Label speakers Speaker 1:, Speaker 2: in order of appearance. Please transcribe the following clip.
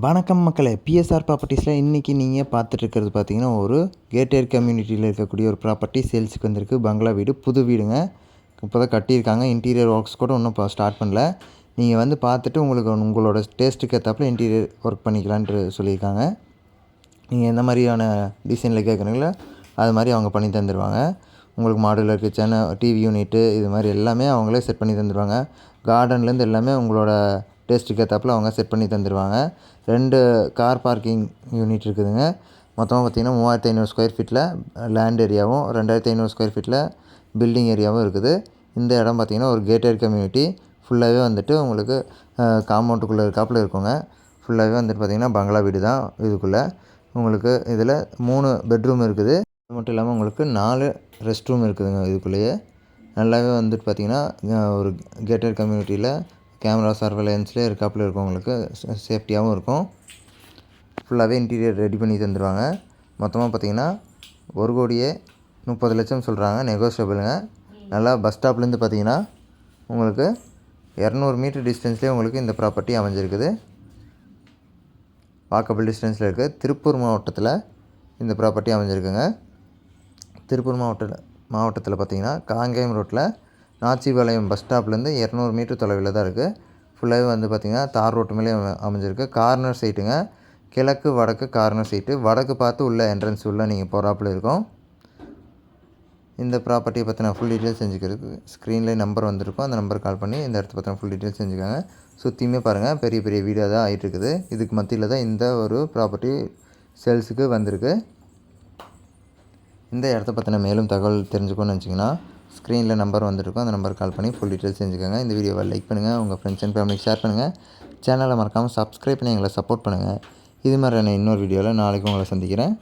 Speaker 1: வணக்கம் மக்களே பிஎஸ்ஆர் ப்ராப்பர்ட்டிஸில் இன்றைக்கி நீங்கள் பார்த்துட்ருக்கிறது பார்த்தீங்கன்னா ஒரு கேட்டேர் கம்யூனிட்டியில் இருக்கக்கூடிய ஒரு ப்ராப்பர்ட்டி சேல்ஸுக்கு வந்திருக்கு. பங்களா வீடு புது வீடுங்க. இப்போ தான் கட்டியிருக்காங்க. இன்டீரியர் ஒர்க்ஸ் கூட இன்னும் இப்போ ஸ்டார்ட் பண்ணல. நீங்கள் வந்து பார்த்துட்டு உங்களுக்கு உங்களோட டேஸ்ட்டுக்கு ஏற்றாப்புல இன்டீரியர் ஒர்க் பண்ணிக்கலான்ட்டு சொல்லியிருக்காங்க. நீங்கள் எந்த மாதிரியான டிசைனில் கேட்குறீங்களோ அது மாதிரி அவங்க பண்ணி தந்துடுவாங்க உங்களுக்கு மாடுலர் கிச்சன் டிவி யூனிட்டு இது மாதிரி எல்லாமே அவங்களே செட் பண்ணி தந்துடுவாங்க கார்டன்லேருந்து எல்லாமே உங்களோட டேஸ்ட்டுக்கு ஏற்றாப்புல அவங்க செட் பண்ணி தந்துடுவாங்க ரெண்டு கார் பார்க்கிங் யூனிட் இருக்குதுங்க. மொத்தமாக பார்த்திங்கன்னா மூவாயிரத்தி ஐநூறு ஸ்கொயர் ஃபீட்டில் லேண்ட் ஏரியாவும் ரெண்டாயிரத்தி ஐநூறு ஸ்கொயர் ஃபீட்டில் பில்டிங் ஏரியாவும் இருக்குது. இந்த இடம் பார்த்திங்கன்னா ஒரு கேட்டட் கம்யூனிட்டி. ஃபுல்லாகவே வந்துட்டு உங்களுக்கு காம்பவுண்டுக்குள்ளே இருக்காப்புல இருக்குங்க. ஃபுல்லாகவே வந்துட்டு பார்த்திங்கன்னா பங்களா வீடு தான் இதுக்குள்ளே. உங்களுக்கு இதில் மூணு பெட்ரூம் இருக்குது. அது மட்டும் இல்லாமல் உங்களுக்கு நாலு ரெஸ்ட் ரூம் இருக்குதுங்க இதுக்குள்ளேயே. நல்லாவே வந்துட்டு பார்த்திங்கன்னா ஒரு கேட்டட் கம்யூனிட்டியில் கேமரா சர்வேலன்ஸ்லேயே இருக்காப்புல இருக்கும் உங்களுக்கு சேஃப்டியாகவும் இருக்கும். ஃபுல்லாகவே இன்டீரியர் ரெடி பண்ணி தந்துடுவாங்க மொத்தமாக பார்த்தீங்கன்னா ஒரு கோடியே முப்பது லட்சம் சொல்கிறாங்க நெகோஷியபிளுங்க நல்லா பஸ் ஸ்டாப்லேருந்து பார்த்தீங்கன்னா உங்களுக்கு இரநூறு மீட்டர் டிஸ்டன்ஸ்லேயே உங்களுக்கு இந்த ப்ராப்பர்ட்டி அமைஞ்சிருக்குது. வாக்கபிள் டிஸ்டன்ஸில் இருக்குது திருப்பூர் மாவட்டத்தில் இந்த ப்ராப்பர்ட்டி அமைஞ்சிருக்குங்க. திருப்பூர் மாவட்ட மாவட்டத்தில் பார்த்தீங்கன்னா காங்கேயம் ரோட்டில் நாச்சிபாளையம் பஸ் ஸ்டாப்லேருந்து இரநூறு மீட்டர் தொலைவில் தான் இருக்குது. ஃபுல்லாகவே வந்து பார்த்திங்கன்னா தார் ரோட்டு மேலே அமைஞ்சிருக்கு. கார்னர் சைட்டுங்க கிழக்கு வடக்கு கார்னர் சைட்டு வடக்கு பார்த்து உள்ள என்ட்ரன்ஸ் உள்ளே நீங்கள் போகிறாப்புல இருக்கும். இந்த ப்ராப்பர்ட்டியை பற்றின ஃபுல் டீட்டெயில்ஸ் செஞ்சுக்கிறதுக்கு ஸ்க்ரீன்லேயே நம்பர் வந்திருக்கும். அந்த நம்பர் கால் பண்ணி இந்த இடத்த பற்றின ஃபுல் டீட்டெயில்ஸ் செஞ்சுக்காங்க சுற்றியுமே பாருங்கள் பெரிய பெரிய வீடாக தான் ஆகிட்டு இருக்குது இதுக்கு மத்தியில் தான் இந்த ஒரு ப்ராப்பர்ட்டி சேல்ஸுக்கு வந்திருக்கு. இந்த இடத்த பற்றின மேலும் தகவல் தெரிஞ்சுக்கணும்னு நினச்சிங்கன்னா ஸ்க்ரீனில் நம்பர் வந்துருக்கும் அந்த நம்பருக்கு கால் பண்ணி ஃபுல் டீட்டெயில்ஸ் செஞ்சுக்கோங்க இந்த வீடியோவை லைக் பண்ணுங்கள் உங்கள் ஃப்ரெண்ட்ஸ் அண்ட் ஃபேமிலிக்கு ஷேர் பண்ணுங்கள் சேனலை மறக்காமல் சப்ஸ்கிரைப் பண்ணி எங்களை சப்போர்ட் பண்ணுங்கள் இது மாதிரியான இன்னொரு வீடியோவில் நாளைக்கு உங்களை சந்திக்கிறேன்.